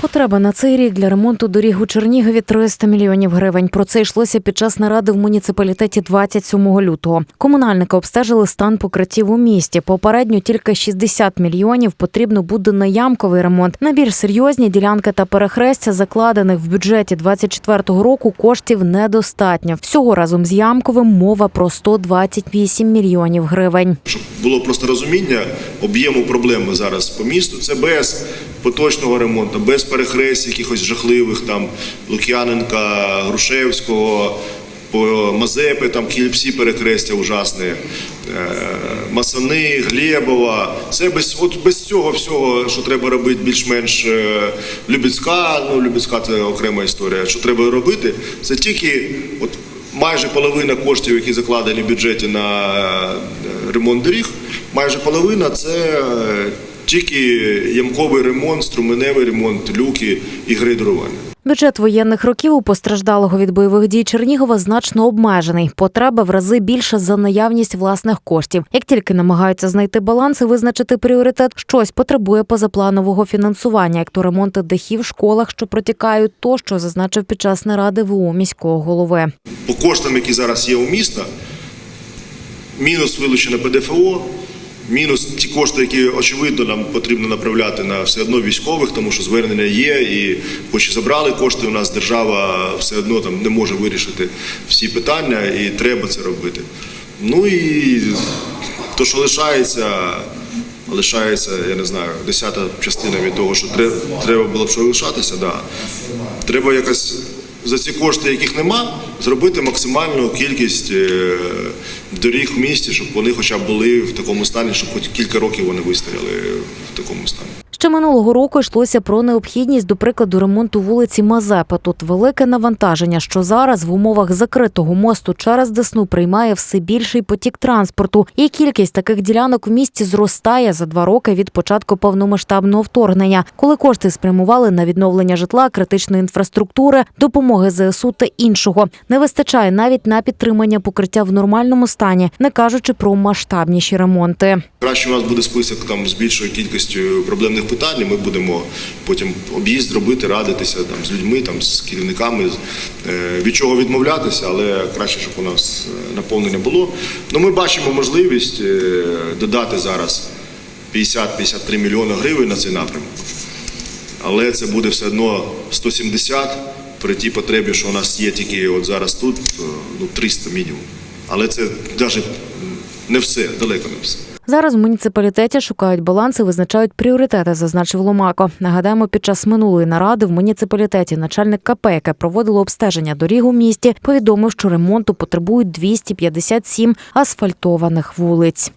Потреба на цей рік для ремонту доріг у Чернігові 300 мільйонів гривень. Про це йшлося під час наради в муніципалітеті 27 лютого. Комунальники обстежили стан покриттів у місті. Попередньо тільки 60 мільйонів потрібно буде на ямковий ремонт. На більш серйозні ділянки та перехрестя, закладених в бюджеті 24-го року, коштів недостатньо. Всього разом з ямковим мова про 128 мільйонів гривень. Щоб було просто розуміння об'єму проблеми зараз по місту. Це без поточного ремонту, без перехрест якихось жахливих там Лук'яненка, Грушевського, по Мазепи, там всі перехрестя ужасні, е, Масани, Глєбова. Це без, от без цього всього, що треба робити більш-менш е, Любецька, ну Любецька це окрема історія. Що треба робити, це тільки от майже половина коштів, які закладені в бюджеті на е, ремонт доріг, майже половина це тільки ямковий ремонт, струменевий ремонт, люки і грейдерування. Бюджет воєнних років у постраждалого від бойових дій Чернігова значно обмежений. Потреба в рази більша за наявність власних коштів. Як тільки намагаються знайти баланс і визначити пріоритет, щось потребує позапланового фінансування, як то ремонти дахів в школах, що протікають, тощо зазначив під час наради ВУ міського голови. По коштам, які зараз є у міста, мінус вилучене ПДФО, мінус ті кошти, які очевидно нам потрібно направляти на все одно військових, тому що звернення є, і хоч і забрали кошти, у нас держава все одно там не може вирішити всі питання, і треба це робити. Ну і то, що лишається. Лишається, я не знаю, десята частина від того, що треба було б що лишатися. Да. Треба якось за ці кошти, яких нема, зробити максимальну кількість е, доріг в місті, щоб вони хоча б були в такому стані, щоб хоч кілька років вони вистояли в такому стані. Ще минулого року йшлося про необхідність, до прикладу, ремонту вулиці Мазепи. Тут велике навантаження, що зараз в умовах закритого мосту через Десну приймає все більший потік транспорту. І кількість таких ділянок в місті зростає за два роки від початку повномасштабного вторгнення, коли кошти спрямували на відновлення житла, критичної інфраструктури, допомоги ЗСУ та іншого. Не вистачає навіть на підтримання покриття в нормальному стані, не кажучи про масштабніші ремонти. Краще у нас буде список там з більшою кількістю проблемних питань. і Ми будемо потім об'їзд робити, радитися там з людьми, там з керівниками, е, від чого відмовлятися, але краще, щоб у нас е, наповнення було. Ну ми бачимо можливість е, додати зараз 50-53 мільйони гривень на цей напрямок. Але це буде все одно 170 при тій потребі, що у нас є тільки от зараз тут, ну 300 мінімум. Але це навіть не все, далеко не все. Зараз в муніципалітеті шукають баланс і визначають пріоритети, зазначив Ломако. Нагадаємо, під час минулої наради в муніципалітеті начальник КП, яке проводило обстеження доріг у місті, повідомив, що ремонту потребують 257 асфальтованих вулиць.